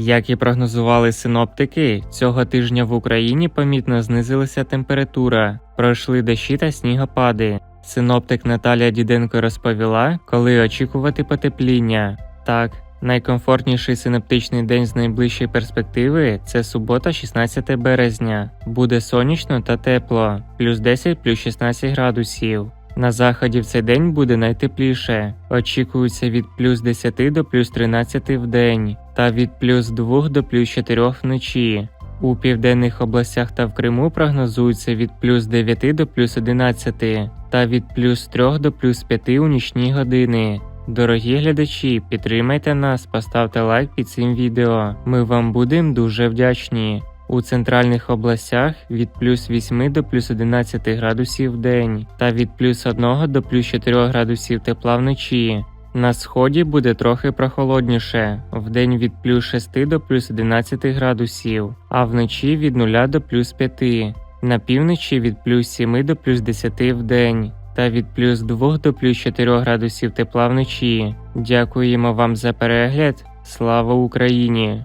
Як і прогнозували синоптики, цього тижня в Україні помітно знизилася температура, пройшли дощі та снігопади. Синоптик Наталія Діденко розповіла, коли очікувати потепління. Так, найкомфортніший синоптичний день з найближчої перспективи це субота, 16 березня. Буде сонячно та тепло, плюс 10 плюс 16 градусів. На заході в цей день буде найтепліше. Очікується від плюс 10 до плюс 13 в день та від плюс 2 до плюс 4 вночі. У південних областях та в Криму прогнозується від плюс 9 до плюс 11 та від плюс 3 до плюс 5 у нічні години. Дорогі глядачі, підтримайте нас, поставте лайк під цим відео. Ми вам будемо дуже вдячні. У центральних областях від плюс 8 до плюс 11 градусів в день та від плюс 1 до плюс 4 градусів тепла вночі. На сході буде трохи прохолодніше, вдень від плюс 6 до плюс 11 градусів, а вночі від 0 до плюс 5. На півночі від плюс 7 до плюс 10 в день та від плюс 2 до плюс 4 градусів тепла вночі. Дякуємо вам за перегляд. Слава Україні!